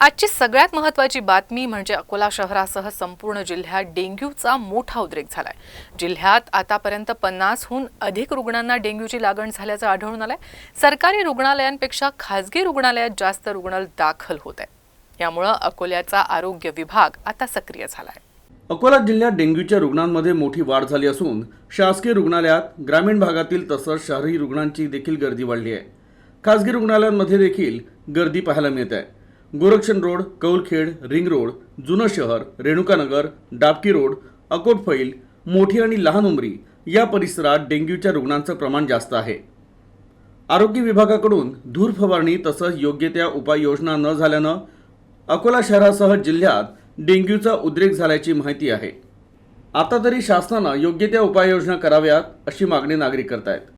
आजची सगळ्यात महत्त्वाची बातमी म्हणजे अकोला शहरासह संपूर्ण जिल्ह्यात डेंग्यूचा मोठा उद्रेक झालाय. जिल्ह्यात आतापर्यंत पन्नासहून अधिक रुग्णांना डेंग्यूची लागण झाल्याचं आढळून आलंय. सरकारी रुग्णालयांपेक्षा खासगी रुग्णालयात जास्त रुग्ण दाखल होत आहेत. यामुळं अकोल्याचा आरोग्य विभाग आता सक्रिय झालाय. अकोला जिल्ह्यात डेंग्यूच्या रुग्णांमध्ये मोठी वाढ झाली असून शासकीय रुग्णालयात ग्रामीण भागातील तसंच शहरी रुग्णांची देखील गर्दी वाढली आहे. खासगी रुग्णालयांमध्ये देखील गर्दी पाहायला मिळत आहे. Gorakshan road Kaulkhed ring road जुनं शहर रेणुकानगर डाबकी रोड अकोटफैल मोठी आणि लहान उमरी या परिसरात डेंग्यूच्या रुग्णांचं प्रमाण जास्त आहे. आरोग्य विभागाकडून धूर फवारणी तसंच योग्य त्या उपाययोजना न झाल्यानं अकोला शहरासह जिल्ह्यात डेंग्यूचा उद्रेक झाल्याची माहिती आहे. आता तरी शासनानं योग्य त्या उपाययोजना कराव्यात अशी मागणी नागरिक करतायत.